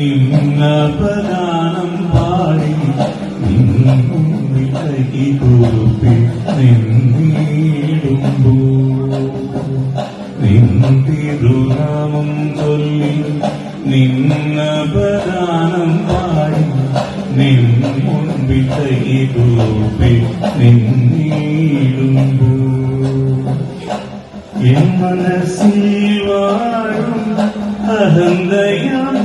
നിന്നപദാനം പാടി നിന്നകി കുറുപ്പി നിന്നിടുമ്പോ. നിൻ തിരുനാമം ചൊല്ലി നിന്നപദാനം പാടി നിൻ മുൻപിൽ കൈ കുറുപ്പി നിന്നിടുമ്പോ. എൻ മനസ്സിൽ വാഴും അഹന്തയാം ദൈത്യനീ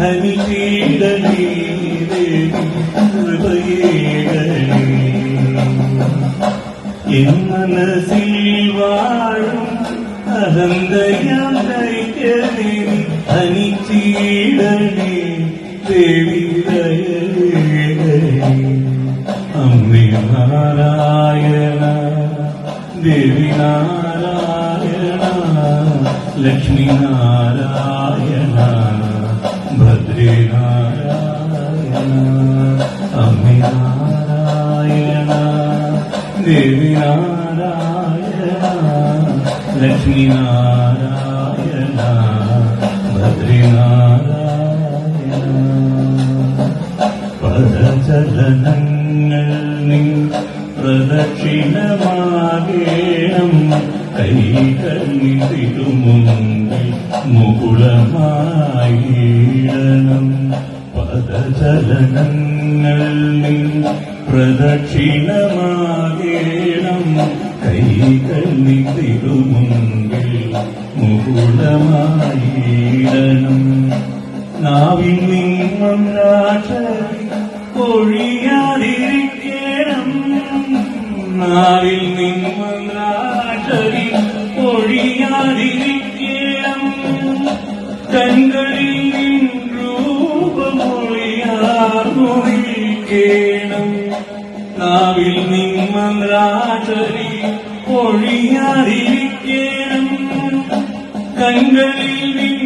ഹരിചീടലീ ഹൃദയേടലീ എൻ മനസ്സിൽ വാഴും അഹന്തയാം ദൈത്യനീ ഹരിചീടലീ ദേവി അമ്മേ നാരായണ ദേവി നാരായണ ലക്ഷ്മി നാരായണ ഭദ്രേ നാരായണ അമ്മേ നാരായണ ദേവി നാരായണ ലക്ഷ്മി നാരായണ ഭദ്രേ നാരായണ പദചലനങ്ങൾ പ്രദക്ഷിണമാകേണം. കൈകളിതിരുമുന്നിൽ മുകുളമായിടണം പദചലനങ്ങൾ പ്രദക്ഷിണമാകേണം കൈകളിതിരുമുന്നിൽ മുകുളമായിടണം. നാവിൽ നിന്നും രാക്ഷരി ഒഴിയാതിരിക്കണം. നാവിൽ നിന്നും രൂപമൊഴിയാതിരിക്കണം നാവിൽ നിന്നും ഒഴിയാതിരിക്കണം കങ്കളിൽ നിൻ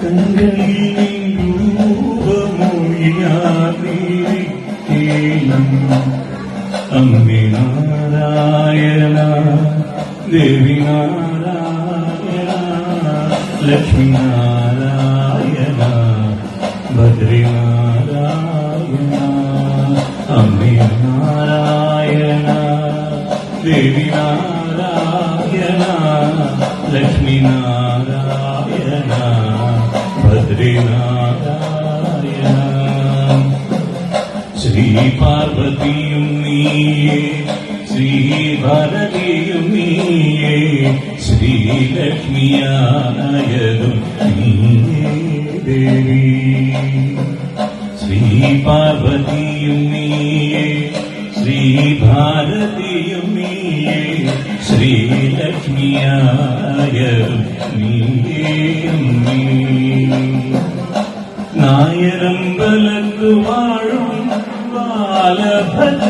കങ്കളിൽ കൺകളിൽ അമ്മേ ലക്ഷ്മി നാരായണ ഭദ്രി നാരായണ അമ്മേ നാരായണ ദേവി നാരായണ ലക്ഷ്മി നാരായണ ശ്രീ പാർവതിയും നീ ശ്രീ ഭാരതിയും നീയേ ശ്രീലക്ഷ്മിയായതും നീയേ ദേവി ശ്രീ പാർവതിയും നീയേ ശ്രീ ഭാരതിയും നീയേ ശ്രീലക്ഷ്മിയായതും നീയേ അമ്മേ. നായരമ്പലത്തു വാഴും ബാലഭദ്രേ